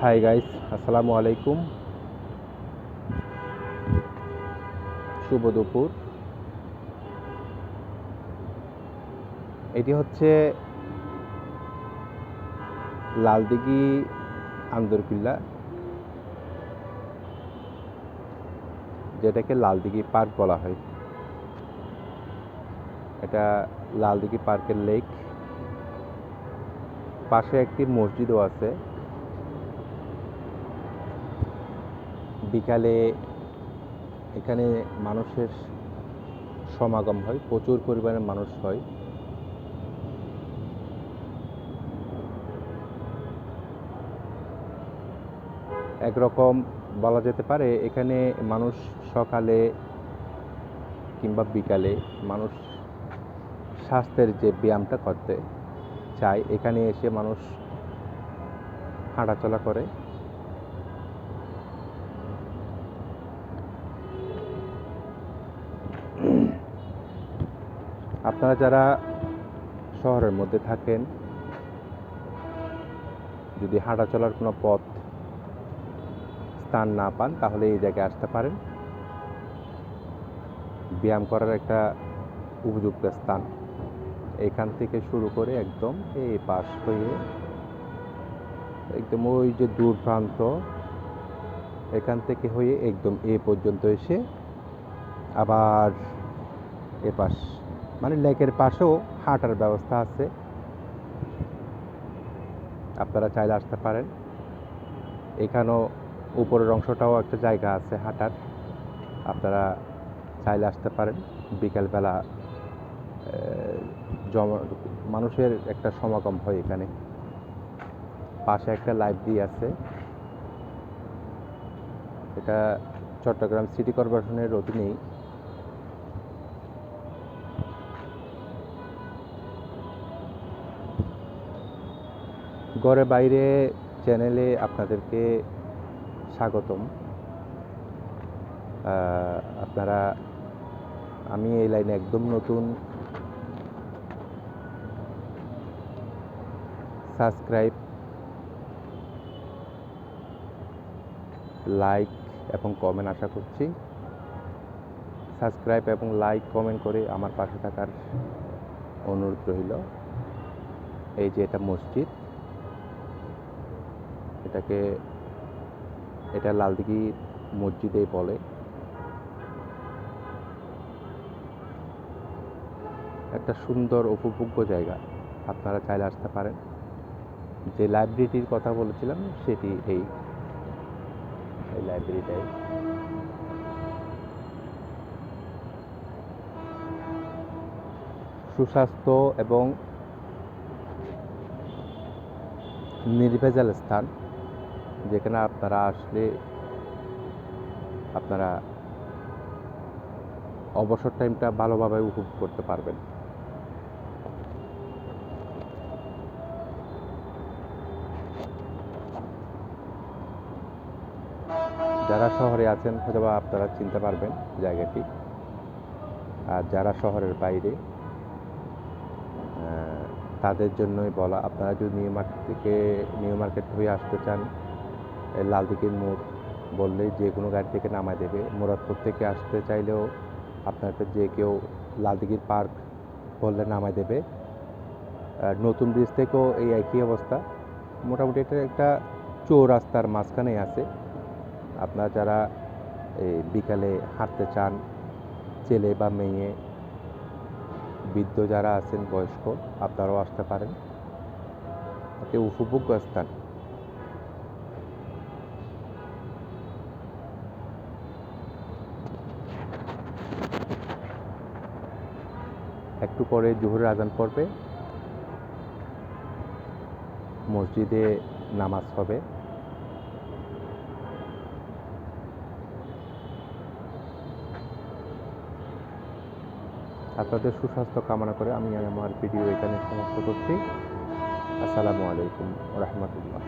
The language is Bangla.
হাই গাইস আসসালামু আলাইকুম শুভ দুপুর। এটি হচ্ছে লালদিঘি আন্দরকিল্লা, যেটাকে লালদিঘি পার্ক বলা হয়। এটা লালদিঘি পার্কের লেক। পাশে একটি মসজিদও আছে। বিকালে এখানে মানুষের সমাগম হয়, প্রচুর পরিমাণে মানুষ হয়। একরকম বলা যেতে পারে, এখানে মানুষ সকালে কিংবা বিকালে মানুষ স্বাস্থ্যের যে ব্যায়ামটা করতে চায়, এখানে এসে মানুষ হাঁটাচলা করে। আপনারা যারা শহরের মধ্যে থাকেন, যদি হাঁটা চলার কোনো পথ, স্থান না পান, তাহলে এই জায়গায় আসতে পারেন। ব্যায়াম করার একটা উপযুক্ত স্থান। এখান থেকে শুরু করে একদম এই পাশ হয়ে একদম ওই যে দূর প্রান্ত, এখান থেকে হয়ে একদম এ পর্যন্ত এসে আবার এ পাশ মানে লেকের পাশেও হাঁটার ব্যবস্থা আছে। আপনারা চাইলে আসতে পারেন। এখানেও উপরের অংশটাও একটা জায়গা আছে হাঁটার। আপনারা চাইলে আসতে পারেন। বিকেলবেলা জমা, মানুষের একটা সমাগম হয় এখানে। পাশে একটা লাইব্রেরি আছে। এটা চট্টগ্রাম সিটি কর্পোরেশনের অধীনেই ঘরে বাইরে চ্যানেলে আপনাদেরকে স্বাগতম। আপনারা, আমি এই লাইনে একদম নতুন। সাবস্ক্রাইব লাইক এবং কমেন্ট আশা করছি। সাবস্ক্রাইব এবং লাইক কমেন্ট করে আমার পাশে থাকার অনুরোধ রইল। এই যে এটা মসজিদ। এটাকে, এটা লালদিঘি মসজিদেই বলে। একটা সুন্দর, উপভোগ্য জায়গা। আপনারা চাইলে আসতে পারেন। যে লাইব্রেরিটির কথা বলেছিলাম, সেটি এই এই লাইব্রেরিটাই সুস্বাস্থ্য এবং নির্ভেজাল স্থান। যেখানে আপনারা আসলে আপনারা অবসর টাইমটা ভালোভাবে উপভোগ করতে পারবেন। যারা শহরে আছেন হয়তো আপনারা চিনতে পারবেন জায়গাটি। আর যারা শহরের বাইরে তাদের জন্যই বলা, আপনারা যদি নিউ মার্কেট থেকে, নিউ মার্কেট হয়ে আসতে চান লালদিঘির মোড় বললেই যে কোনো গাড়ি থেকে নামায় দেবে। মুরাদপুর থেকে আসতে চাইলেও আপনাকে যে কেউ লালদিঘির পার্ক বললে নামায় দেবে। নতুন ব্রিজ থেকেও এই একই অবস্থা। মোটামুটি এটা একটা চৌরাস্তার মাঝখানে আছে। আপনারা যারা এই বিকালে হাঁটতে চান, ছেলে বা মেয়ে, বৃদ্ধ যারা আছেন, বয়স্ক, আপনারাও আসতে পারেন। একটি উপভোগ্য স্থান। একটু পরে জোহরের আজান পড়বে। মসজিদে নামাজ হবে। আপনাদের সুস্বাস্থ্য কামনা করে আমি আমার ভিডিও এখানে সমাপ্ত করছি। আসসালামু আলাইকুম রহমতুল্লাহ।